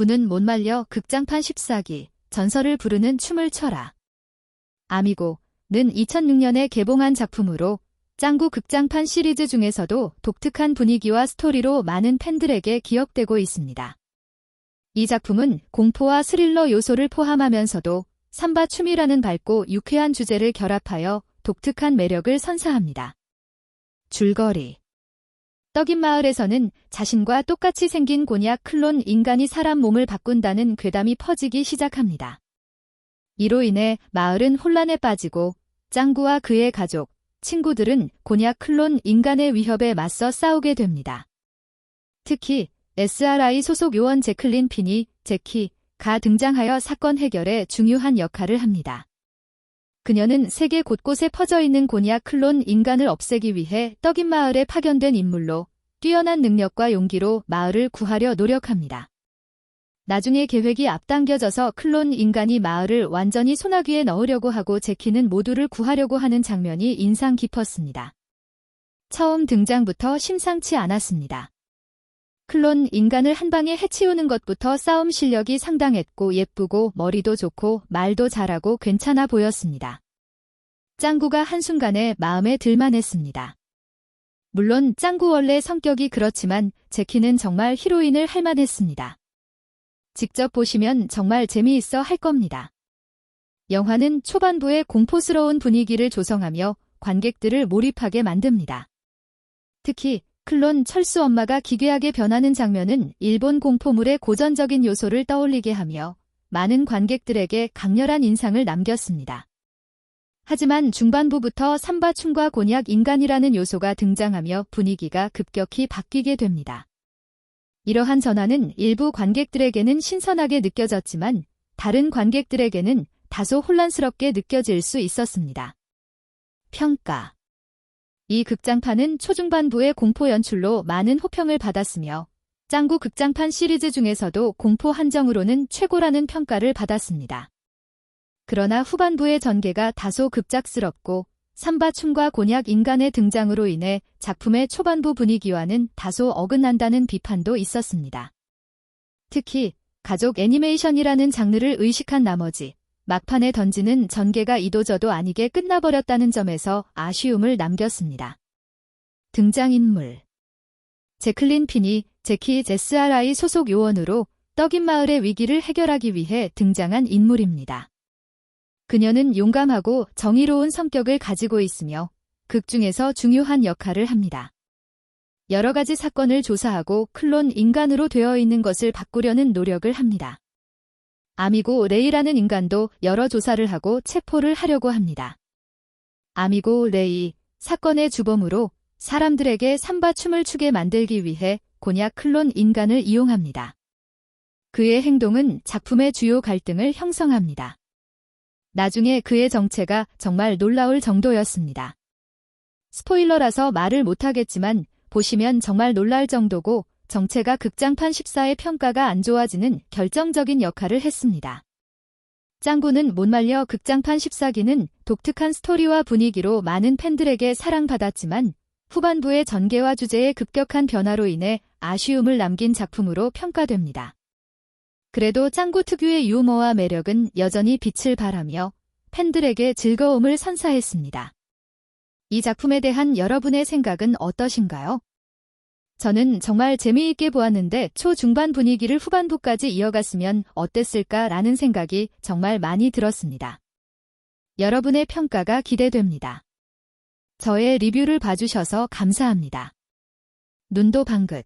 군은 못 말려 극장판 14기, 전설을 부르는 춤을 춰라. 아미고는 2006년에 개봉한 작품으로 짱구 극장판 시리즈 중에서도 독특한 분위기와 스토리로 많은 팬들에게 기억되고 있습니다. 이 작품은 공포와 스릴러 요소를 포함하면서도 삼바 춤이라는 밝고 유쾌한 주제를 결합하여 독특한 매력을 선사합니다. 줄거리 떡인 마을에서는 자신과 똑같이 생긴 곤약 클론 인간이 사람 몸을 바꾼다는 괴담이 퍼지기 시작합니다. 이로 인해 마을은 혼란에 빠지고 짱구와 그의 가족, 친구들은 곤약 클론 인간의 위협에 맞서 싸우게 됩니다. 특히 SRI 소속 요원 제클린 핀이 제키가 등장하여 사건 해결에 중요한 역할을 합니다. 그녀는 세계 곳곳에 퍼져 있는 곤약 클론 인간을 없애기 위해 떡인 마을에 파견된 인물로 뛰어난 능력과 용기로 마을을 구하려 노력합니다. 나중에 계획이 앞당겨져서 클론 인간이 마을을 완전히 소나기에 넣으려고 하고 제키는 모두를 구하려고 하는 장면이 인상 깊었습니다. 처음 등장부터 심상치 않았습니다. 클론 인간을 한 방에 해치우는 것부터 싸움 실력이 상당했고 예쁘고 머리도 좋고 말도 잘하고 괜찮아 보였습니다. 짱구가 한순간에 마음에 들만 했습니다. 물론 짱구 원래 성격이 그렇지만 제키는 정말 히로인을 할 만했습니다. 직접 보시면 정말 재미있어 할 겁니다. 영화는 초반부에 공포스러운 분위기를 조성하며 관객들을 몰입하게 만듭니다. 특히 클론 철수 엄마가 기괴하게 변하는 장면은 일본 공포물의 고전적인 요소를 떠올리게 하며 많은 관객들에게 강렬한 인상을 남겼습니다. 하지만 중반부부터 삼바춤과 곤약 인간이라는 요소가 등장하며 분위기가 급격히 바뀌게 됩니다. 이러한 전환은 일부 관객들에게는 신선하게 느껴졌지만 다른 관객들에게는 다소 혼란스럽게 느껴질 수 있었습니다. 평가 이 극장판은 초중반부의 공포 연출로 많은 호평을 받았으며 짱구 극장판 시리즈 중에서도 공포 한정으로는 최고라는 평가를 받았습니다. 그러나 후반부의 전개가 다소 급작스럽고 삼바춤과 곤약 인간의 등장으로 인해 작품의 초반부 분위기와는 다소 어긋난다는 비판도 있었습니다. 특히 가족 애니메이션이라는 장르를 의식한 나머지 막판에 던지는 전개가 이도저도 아니게 끝나버렸다는 점에서 아쉬움을 남겼습니다. 등장인물 제클린 핀이 제키 SRI 소속 요원으로 떡인 마을의 위기를 해결하기 위해 등장한 인물입니다. 그녀는 용감하고 정의로운 성격을 가지고 있으며 극 중에서 중요한 역할을 합니다. 여러 가지 사건을 조사하고 클론 인간으로 되어 있는 것을 바꾸려는 노력을 합니다. 아미고 레이라는 인간도 여러 조사를 하고 체포를 하려고 합니다. 아미고 레이, 사건의 주범으로 사람들에게 삼바춤을 추게 만들기 위해 곤약 클론 인간을 이용합니다. 그의 행동은 작품의 주요 갈등을 형성합니다. 나중에 그의 정체가 정말 놀라울 정도였습니다. 스포일러라서 말을 못하겠지만 보시면 정말 놀랄 정도고 정체가 극장판 14의 평가가 안 좋아지는 결정적인 역할을 했습니다. 짱구는 못 말려 극장판 14기는 독특한 스토리와 분위기로 많은 팬들에게 사랑받았지만 후반부의 전개와 주제의 급격한 변화로 인해 아쉬움을 남긴 작품으로 평가됩니다. 그래도 짱구 특유의 유머와 매력은 여전히 빛을 발하며 팬들에게 즐거움을 선사했습니다. 이 작품에 대한 여러분의 생각은 어떠신가요? 저는 정말 재미있게 보았는데 초중반 분위기를 후반부까지 이어갔으면 어땠을까라는 생각이 정말 많이 들었습니다. 여러분의 평가가 기대됩니다. 저의 리뷰를 봐주셔서 감사합니다. 눈도 방긋